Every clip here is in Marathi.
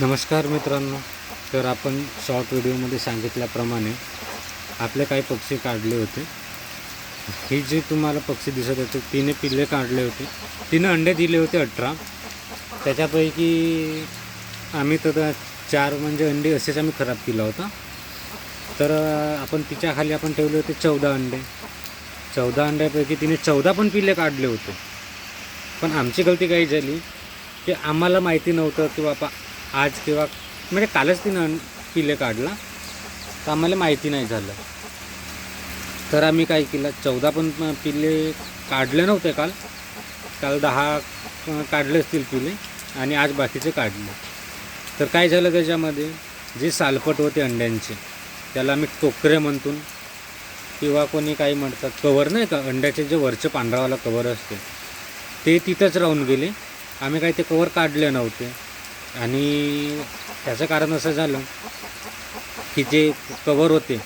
नमस्कार मित्रांनो. तर आपण शॉर्ट व्हिडिओमध्ये सांगितल्याप्रमाणे आपले काही पक्षी काढले होते. हे जे तुम्हाला पक्षी दिसत होते तिने पिल्ले काढले होते. तिने अंडे दिले होते अठरा. त्याच्यापैकी आम्ही तर चार म्हणजे अंडे असेच आम्ही खराब केला होता. तर आपण तिच्या खाली आपण ठेवले होते चौदा अंडे. चौदा अंड्यापैकी तिने चौदा पण पिल्ले काढले होते. पण आमची गलती काही झाली की आम्हाला माहिती नव्हतं की बाबा आज किंवा म्हणजे कालच तिनं पिल्ले काढला. तर आम्हाला माहिती नाही झालं. तर आम्ही काय केलं चौदा पण पिल्ले काढले नव्हते काल. काल दहा काढले असतील पिले आणि आज बाकीचे काढले. तर काय झालं त्याच्यामध्ये जे सालपट होते अंड्यांचे त्याला आम्ही टोकरे म्हणतो किंवा कोणी काही म्हणतात कवर नाही का अंड्याचे जे वरचे पांढरावाला कवर असते ते तिथंच राहून गेले. आम्ही काही ते कवर काढले नव्हते. आणि त्याचं कारण असं झालं की जे कवर होते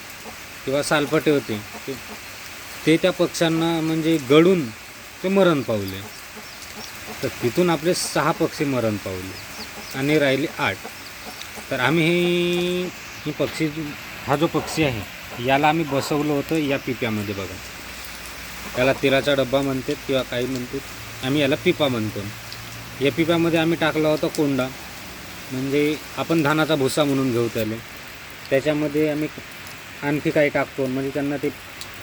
किंवा सालपटे होते ते- ते त्या पक्ष्यांना म्हणजे गळून ते मरण पावले. तर तिथून आपले सहा पक्षी मरण पावले आणि राहिले आठ. तर आम्ही हे ही पक्षी हा जो पक्षी आहे याला आम्ही बसवलं होतं या पिप्यामध्ये बघा. त्याला तेलाचा डब्बा म्हणतात किंवा काही म्हणतात. आम्ही याला पिपा म्हणतो. या पिप्यामध्ये आम्ही टाकला होता कोंडा. म्हणजे आपण धानाचा भुसा म्हणून घेऊ त्याला. त्याच्यामध्ये आम्ही आणखी काही टाकतो. म्हणजे त्यांना ते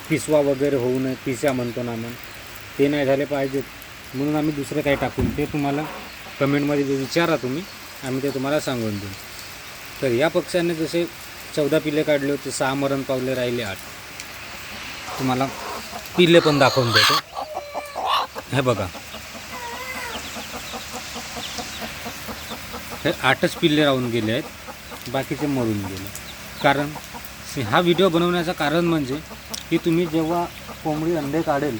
पिसवा वगैरे होऊ नये पिस्या म्हणतो ना आपण ते नाही झाले पाहिजेत. म्हणून आम्ही दुसरं काही टाकून ते तुम्हाला कमेंटमध्ये जे विचारा तुम्ही आम्ही ते तुम्हाला सांगून देऊ. तर या पक्ष्याने जसे चौदा पिल्ले काढले होते सहा मरण पावले राहिले आठ. तुम्हाला पिल्ले पण दाखवून देतो. हे बघा. हे आठच पिल्ले राहून गेले आहेत. बाकीचे मरून गेले. कारण हा व्हिडिओ बनवण्याचं कारण म्हणजे की तुम्ही जेव्हा कोंबडी अंडे काढेल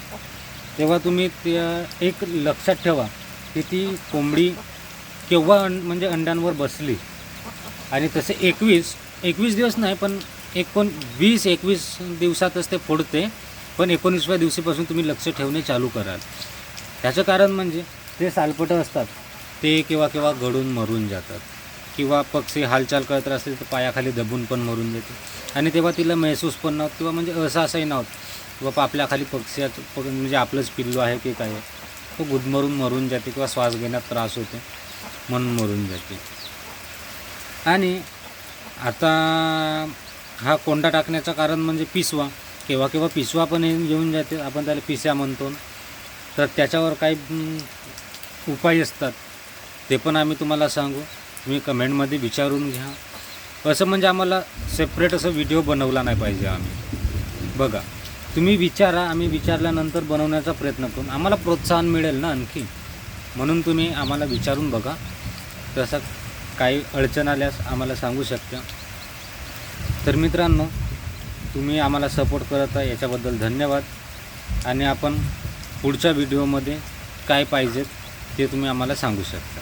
तेव्हा तुम्ही त्या एक लक्षात ठेवा की ती कोंबडी केव्हा अं म्हणजे अंड्यांवर बसली. आणि तसे एकवीस एकवीस दिवस नाही पण एकोण वीस एकवीस दिवसातच ते फोडते. पण एकोणीसव्या दिवशीपासून तुम्ही लक्ष ठेवणे चालू कराल. त्याचं कारण म्हणजे ते सालपटं असतात. ते केव्हा केव्हा गळून मरून जातात. किंवा पक्षी हालचाल करत असतील तर पायाखाली दबून पण मरून जाते. आणि तेव्हा तिला महसूस पण नव्हतं किंवा म्हणजे असं असंही नव्हतं. बाबा आपल्याखाली पक्षी म्हणजे आपलंच पिल्लू आहे की काय? तो गुदमरून मरून जाते किंवा श्वास घेण्यात त्रास होते म्हणून मरून जाते. आणि आता हा कोंडा टाकण्याचं कारण म्हणजे पिसवा. केव्हा केव्हा पिसवा पण येऊन जाते आपण त्याला पिस्या म्हणतो. तर त्याच्यावर काही उपाय असतात. ते पण आम्ही तुम्हाला सांगू. तुम्ही कमेंटमध्ये विचारून घ्या. असं म्हणजे आम्हाला सेपरेट असं व्हिडिओ बनवला नाही पाहिजे आम्ही. बघा तुम्ही विचारा आम्ही विचारल्यानंतर बनवण्याचा प्रयत्न करून आम्हाला प्रोत्साहन मिळेल ना आणखी? म्हणून तुम्ही आम्हाला विचारून बघा. तसं काही अडचण आल्यास आम्हाला सांगू शकता. तर मित्रांनो तुम्ही आम्हाला सपोर्ट करत आहे याच्याबद्दल धन्यवाद. आणि आपण पुढच्या व्हिडिओमध्ये काय पाहिजेत ते तुम्ही आम्हाला सांगू शकता.